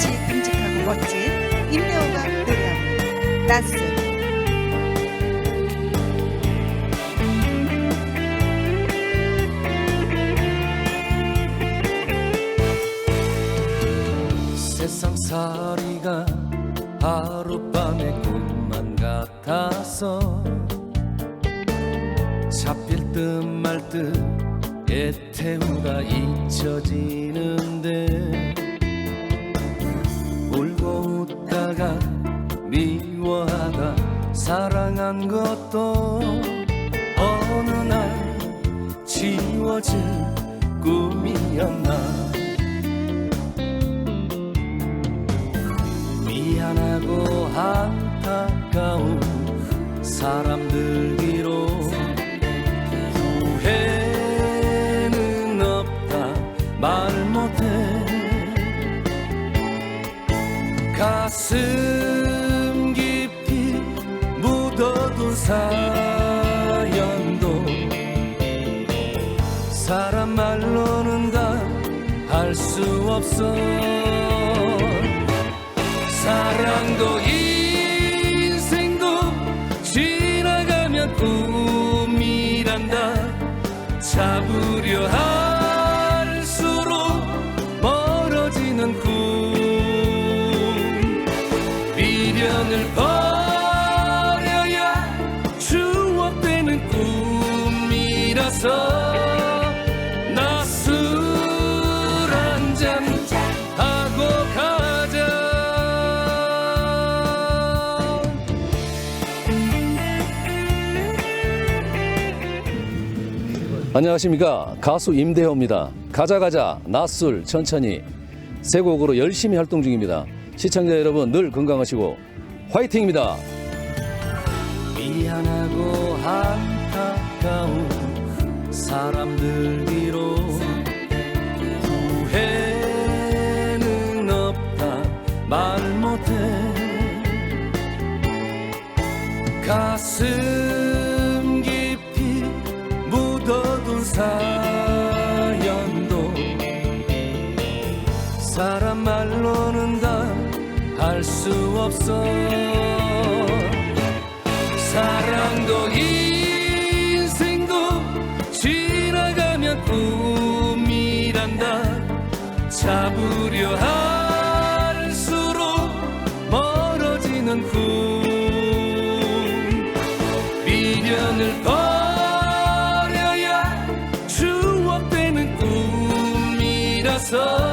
빛이 듬직하고 멋진 임대호가 노래합니다. 낯선 세상살이가 하룻밤의 꿈만 같아서 잡힐 듯 말듯 애태우다 잊혀지는데 사랑한 것도 어느 날 지워질 꿈이었나. 미안하고 안타까운 사람들 뒤로 후회는 없다. 말 못해. 가슴 사람 말로는 다 할 수 없어. 사랑도 인생도 지나가면 꿈이란다. 잡으려 할수록 멀어지는 꿈. 미련을 버려야 추억되는 꿈이라서 안녕하십니까. 가수 임대호입니다. 가자 가자. 낮술 천천히. 세 곡으로 열심히 활동 중입니다. 시청자 여러분 늘 건강하시고 화이팅입니다. 미안하고 안타까운 사람들 뒤로 사람 말로는 다 할 수 없어. 사랑도 인생도 지나가면 꿈이란다. 잡으려 할수록 멀어지는 꿈. 미련을 버려야 추억되는 꿈이라서